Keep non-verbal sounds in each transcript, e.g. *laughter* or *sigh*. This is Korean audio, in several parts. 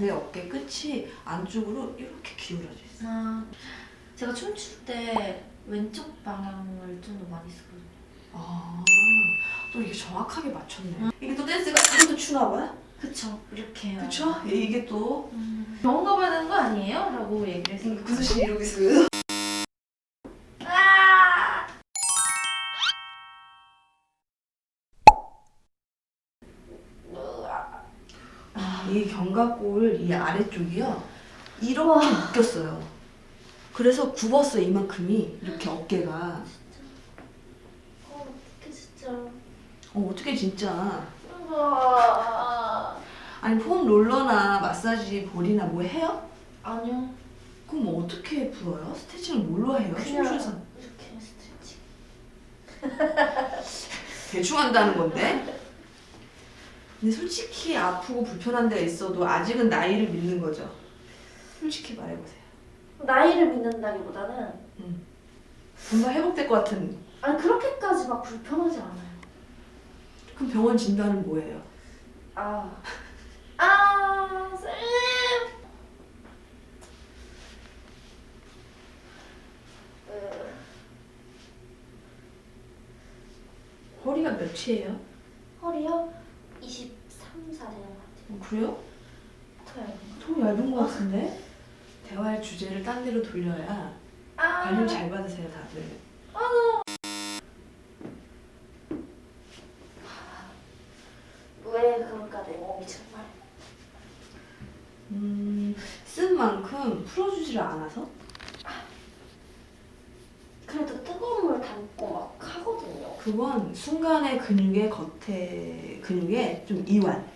내 어깨 끝이 안쪽으로 이렇게 기울어져 있어. 아, 제가 춤출 때 왼쪽 방향을 좀 더 많이 쓰거든요. 아, 또 이게 정확하게 맞췄네. 이게 또 댄스가 이것도 추나 봐요? 그쵸, 이렇게 해요. 그쵸? 이게 또 음, 병원 가봐야 되는 거 아니에요? 라고 얘기를 했어요. 구수 씨 이러고 있어요. 이 견갑골 이 아래쪽이요 이렇게 묶였어요. 그래서 굽었어 이만큼이 이렇게 어깨가. 어, 어떡해, 진짜. 어 어떻게 진짜? 아, 아니 폼 롤러나 마사지 볼이나 뭐 해요? 아니요. 그럼 뭐 어떻게 풀어요? 스트레칭을 뭘로 해요? 그냥 춤추면서 이렇게 스트레칭. 대충 한다는 건데. 근데 솔직히 아프고 불편한 데가 있어도 아직은 나이를 믿는 거죠. 솔직히 말해보세요. 나이를 믿는다기보다는 금방 회복될 것 같은. 아니 그렇게까지 막 불편하지 않아요. 그럼 병원 진단은 뭐예요? 아, 아, 쌤. 으, 허리가 몇이에요? 허리요? 23, 4 되는 것 같아요. 어, 그래요? 더 얇은 것 같은데? 대화의 주제를 딴 데로 돌려야 아, 관심 잘 받으세요 다들. 왜 그럴까 내 몸이 정말. 음, 쓴 만큼 풀어주지를 않아서? 그래도 뜨거운 물 담고 막 하거든요. 그건 순간의 근육의 겉에 근육에 좀 이완.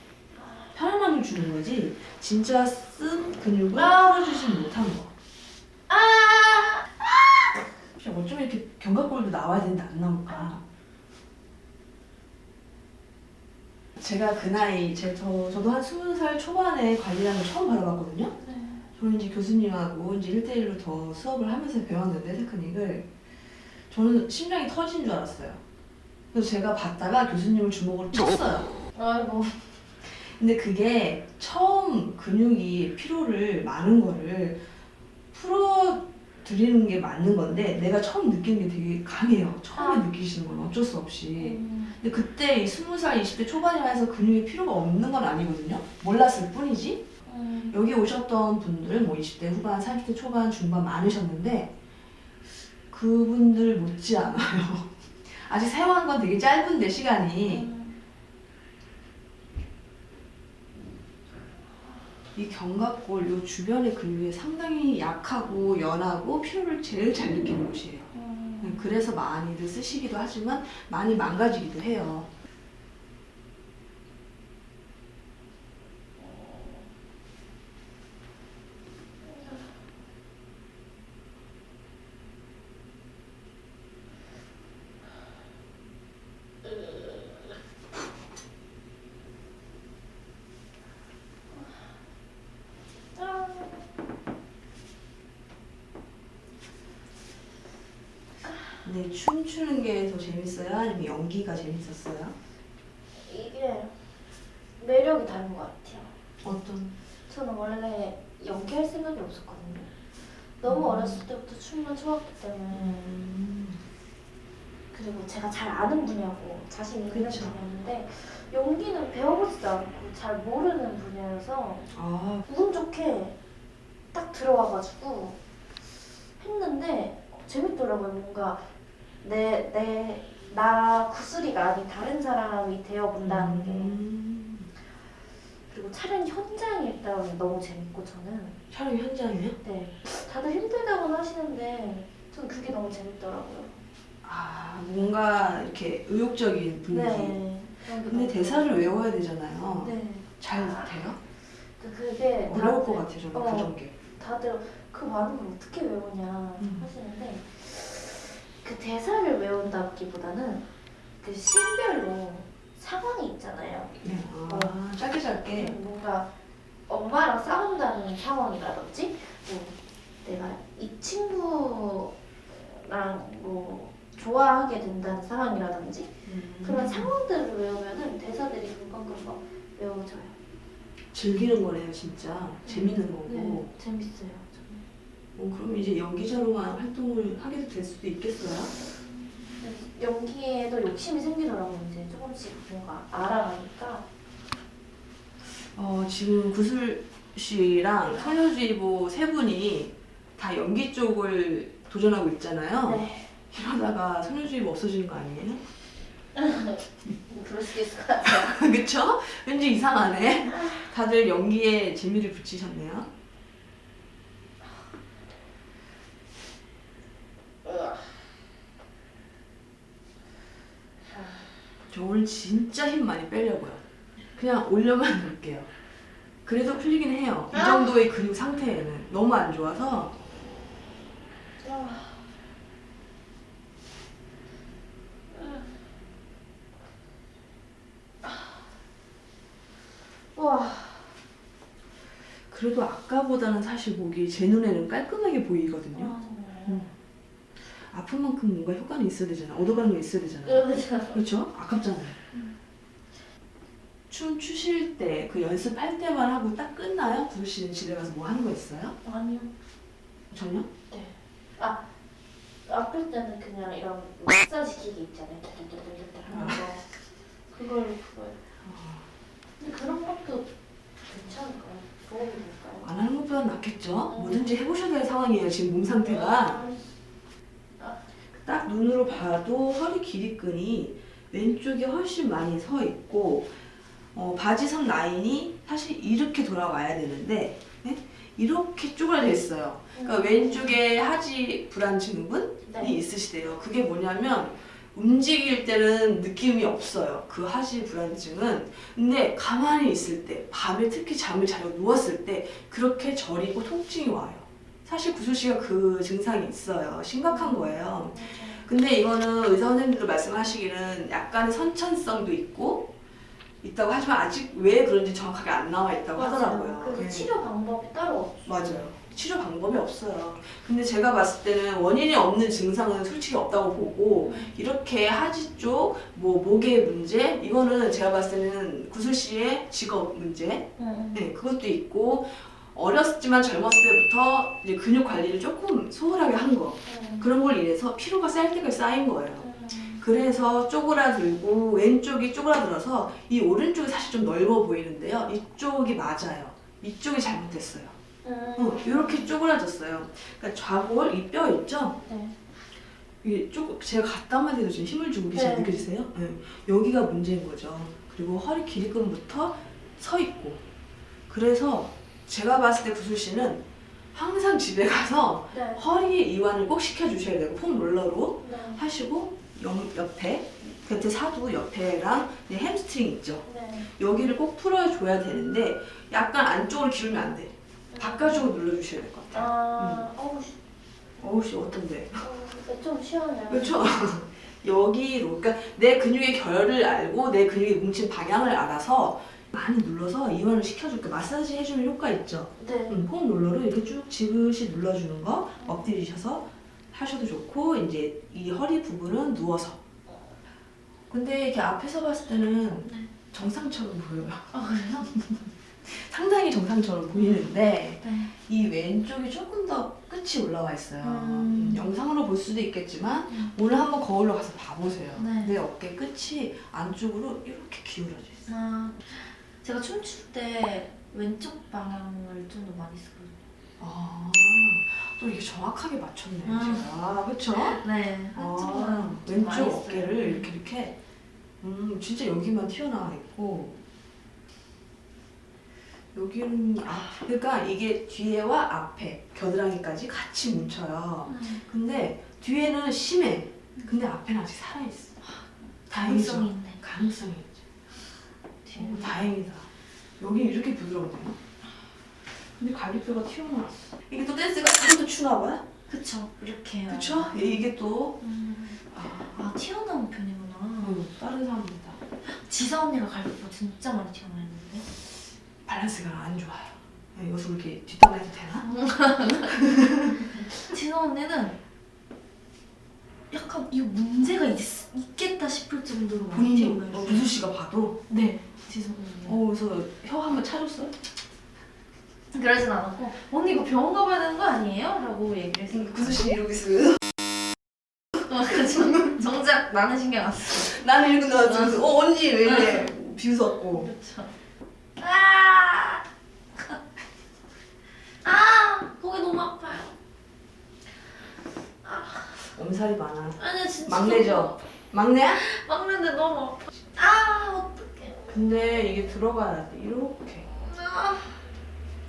편안함을 주는 거지. 진짜 쓴 근육을 아. 풀어주지 못한 거. 아, 진짜 어쩜 이렇게 견갑골도 나와야 되는데 안 나올까? 제가 그 나이 제, 저, 저도 한 스무 살 초반에 관리하는 걸 처음 받아봤거든요. 네. 저는 이제 교수님하고 이제 1대1로 더 수업을 하면서 배웠는데 테크닉을. 저는 심장이 터지는 줄 알았어요 그래서 제가 받다가 교수님을 주먹으로 쳤어요 아이고. 근데 그게 처음 근육이 피로를 많은 거를 풀어 드리는 게 맞는 건데 내가 처음 느낀 게 되게 강해요. 처음에 아. 느끼시는 건 어쩔 수 없이. 음, 근데 그때 이 20살, 20대 초반이라 해서 근육에 피로가 없는 건 아니거든요. 몰랐을 뿐이지. 음. 여기 오셨던 분들 뭐 20대 후반, 30대 초반, 중반 많으셨는데 그분들 못지 않아요. 아직 사용한 건 되게 짧은데 시간이 음. 이 견갑골 요 주변의 근육이 상당히 약하고 연하고 피로를 제일 잘 느끼는 곳이에요. 음. 그래서 많이들 쓰시기도 하지만 많이 망가지기도 해요. 아. 근데 춤추는 게 더 재밌어요? 아니면 연기가 재밌었어요? 이게 매력이 다른 것 같아요. 어떤? 저는 원래 연기할 생각이 없었거든요. 너무 음. 어렸을 때부터 춤만 좋아했기 때문에 음, 그리고 제가 잘 아는 분야고 자신 있는 그쵸. 분야인데 연기는 배워보지도 않고 잘 모르는 분야여서 아, 운 좋게 딱 들어와가지고 했는데 재밌더라고요. 뭔가 내 내 나 구슬이가 아닌 다른 사람이 되어본다는 게 음, 그리고 촬영 현장이 일단 너무 재밌고 저는 촬영 현장이요? 네 다들 힘들다고는 하시는데 저는 그게 너무 재밌더라고요. 아, 뭔가 이렇게 의욕적인 분위기. 네. 근데 대사를 외워야 되잖아요. 네. 잘 돼요? 그 그게 어려울 다들- 것 같아요, 저는 어. 그런 게. 다들 그 많은 걸 어떻게 외우냐 음. 하시는데 그 대사를 외운다기보다는 그 씬별로 상황이 있잖아요. 네. 아, 짧게 짧게. 음, 뭔가 엄마랑 싸운다는 상황이라든지 뭐 내가 이 친구랑 뭐 좋아하게 된다는 상황이라든지 음. 그런 상황들을 외우면은 대사들이 금방금방 외워져요. 즐기는 거네요, 진짜. 재밌는 거고. 네, 재밌어요. 어, 그럼 이제 연기자로만 활동을 하게 될 수도 있겠어요? 근데 연기에도 욕심이 생기더라고요. 이제 조금씩 뭔가 알아가니까. 어, 지금 구슬 씨랑 소녀주의보 세 분이 다 연기 쪽을 도전하고 있잖아요. 네. 이러다가 소녀주의보 없어지는 거 아니에요? 그럴 수도 있을 것 같아요. *laughs* 그쵸? 왠지 이상하네. 다들 연기에 재미를 붙이셨네요. 저 오늘 진짜 힘 많이 빼려고요. 그냥 올려만 놓을게요. 그래도 풀리긴 해요. 이 정도의 근육 상태에는 너무 안 좋아서 와. 그래도 아까보다는 사실 목이 제 눈에는 깔끔하게 보이거든요. 맞 아픈 만큼 뭔가 효과는 있어야 되잖아. 얻어가는 게 있어야 되잖아. 그렇죠. 그렇죠? 아깝잖아요. 춤 추실 때 그 연습할 때만 하고 딱 끝나요? 구슬 씨는 집에 가서 뭐 하는 거 있어요? 아니요. 전혀? 아 아플 때는 그냥 이런 마사지 기기 있잖아요. 덜덜덜덜 하는 거. 그걸 그걸. 근데 그런 것도 괜찮을까요? 도움이 될까요? 안 하는 것보다 낫겠죠? 음. 뭐든지 해보셔야 될 상황이에요. 지금 몸 상태가. 딱 눈으로 봐도 허리 길이끈이 왼쪽에 훨씬 많이 서 있고 어, 바지선 라인이 사실 이렇게 돌아와야 되는데 네? 이렇게 쪼그라져 있어요. 그러니까 왼쪽에 하지 불안 증후군이 네. 있으시대요. 그게 뭐냐면 움직일 때는 느낌이 없어요. 그 하지 불안증은. 근데 가만히 있을 때, 밤에 특히 잠을 자려 누웠을 때 그렇게 저리고 통증이 와요. 사실 구슬 씨가 그 증상이 있어요. 심각한 거예요. 근데 이거는 의사 선생님도 말씀하시기는 약간의 선천성도 있고 있다고 하지만 아직 왜 그런지 정확하게 안 나와 있다고 하더라고요. 그래서 네. 치료 방법이 따로 없어요. 맞아요. 치료 방법이 없어요. 근데 제가 봤을 때는 원인이 없는 증상은 솔직히 없다고 보고 이렇게 하지 쪽, 뭐 목의 문제 이거는 제가 봤을 때는 구슬 씨의 직업 문제, 응. 네 그것도 있고 어렸지만 젊었을 때부터 이제 근육 관리를 조금 소홀하게 한 거. 응. 그런 걸 인해서 피로가 쌓일 때가 쌓인 거예요. 응. 그래서 쪼그라들고 왼쪽이 쪼그라들어서 이 오른쪽이 사실 좀 넓어 보이는데요. 이쪽이 맞아요. 이쪽이 잘못됐어요. 응. 어, 이렇게 쪼그라졌어요. 그러니까 좌골 이 뼈 있죠? 네. 이게 쪼 제가 갖다만 해도 지금 힘을 주고 계신 네. 느껴지세요? 네. 여기가 문제인 거죠. 그리고 허리 길이끈부터 서 있고. 그래서 제가 봤을 때 구슬 씨는 항상 집에 가서 네. 허리 이완을 꼭 시켜주셔야 되고 폼 롤러로 네. 하시고 옆, 옆에 곁에 사두 옆에랑 이제 햄스트링 있죠. 네. 여기를 꼭 풀어줘야 되는데 약간 안쪽으로 기울면 안 돼. 바깥쪽으로 눌러주셔야 될 것 같아요. 아, 어우, 씨. 어우 씨 어떤데? 어, 좀 시원해요. 그렇죠? *laughs* 여기로 그러니까 내 근육의 결을 알고 내 근육의 뭉친 방향을 알아서 많이 눌러서 이완을 시켜줄게 마사지 해주는 효과 있죠. 네. 음, 폼 롤러로 이렇게 쭉 지그시 눌러주는 거 엎드리셔서 하셔도 좋고 이제 이 허리 부분은 누워서. 근데 이렇게 앞에서 봤을 때는 네. 정상처럼 보여요. 아, 그래요? *laughs* 상당히 정상처럼 보이는데 네. 이 왼쪽이 조금 더 끝이 올라와 있어요. 음. 음, 영상으로 볼 수도 있겠지만 음. 오늘 한번 거울로 가서 봐보세요. 네. 내 어깨 끝이 안쪽으로 이렇게 기울어져 있어요. 아, 제가 춤출 때 왼쪽 방향을 좀 더 많이 쓰거든요. 아, 또 이게 정확하게 맞췄네요, 음. 제가. 그쵸? 네. 아, 한쪽은 좀 왼쪽 써요. 어깨를 이렇게 이렇게 음 진짜 여기만 튀어나와 있고 여기는 아 그러니까 이게 뒤에와 앞에 겨드랑이까지 같이 뭉쳐요. 음. 근데 뒤에는 심해. 근데 앞에는 아직 살아 있어. 다행이죠. 가능성이 있네. 가능성이 있죠. 오, 다행이다. 여기 이렇게 부드러워요. 근데 갈비뼈가 튀어나왔어. 이게 또 댄스가 이것도 추나 봐요? 그쵸. 이렇게 해요. 그쵸? 이게 또 음. 아, 아, 튀어나온 편이구나. 어, 다른 사람보다 지사 언니가 갈비뼈 진짜 많이 튀어나왔는데. 밸런스가 안 좋아요. 네, 여기서 이렇게 뒷담화해도 되나? *laughs* 지사 언니는 약간 이거 문제가 있, 있겠다 싶을 정도로 많이 본인이 튀어나와요. 어, 무수 씨가 봐도 네, 죄송해요. 어 그래서 혀 한번 차줬어요? 그러진 않았고 언니 이거 병원 가봐야 되는 거 아니에요? 라고 얘기를 했어요. 구수 씨 이러고 있어요. 정- *laughs* 정작 나는 신경 안 써. 나는 이러고 나와서 어 언니 왜 이래 비웃었고 그렇죠. 아, 아, 거기 너무 아파요. 엄살이 많아. 아니 진짜 막내죠? 막내야? 막내인데 너무 아파. 아, 어떡해. 근데 이게 들어가야 돼 이렇게. 아,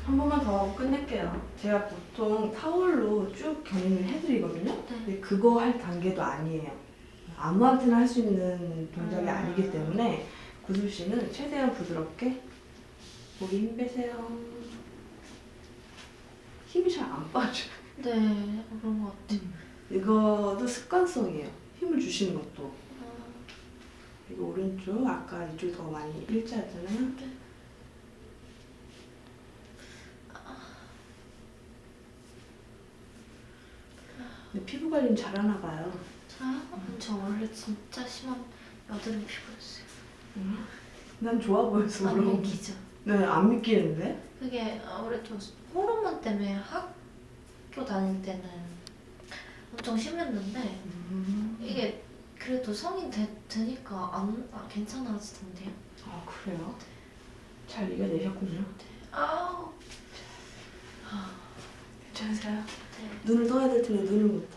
한 번만 더 끝낼게요. 제가 보통 타올로 쭉 견인을 해드리거든요. 근데 그거 할 단계도 아니에요. 아무한테나 할 수 있는 동작이 음. 아니기 때문에 구슬 씨는 최대한 부드럽게 목에 힘 빼세요. 힘이 잘 안 빠져. 네, 그런 것 같아. 이거도 습관성이에요. 힘을 주시는 것도. 아, 이거 오른쪽 아까 이쪽 더 많이 일자였잖아요. 근데 피부 관리는 잘하나 봐요. 저요? 저 원래 진짜 심한 여드름 피부였어요. 난 좋아 보여서 안 그런 믿기죠? 네, 안 믿기는데? 그게 아무래도 호르몬 때문에 학교 다닐 때는 엄청 심했는데 이게 그래도 성인 되, 되니까 안 아, 괜찮아지던데요. 아, 그래요? 잘 이겨내셨군요. 아우 괜찮으세요? 네. 눈을 떠야 될 텐데 눈을 못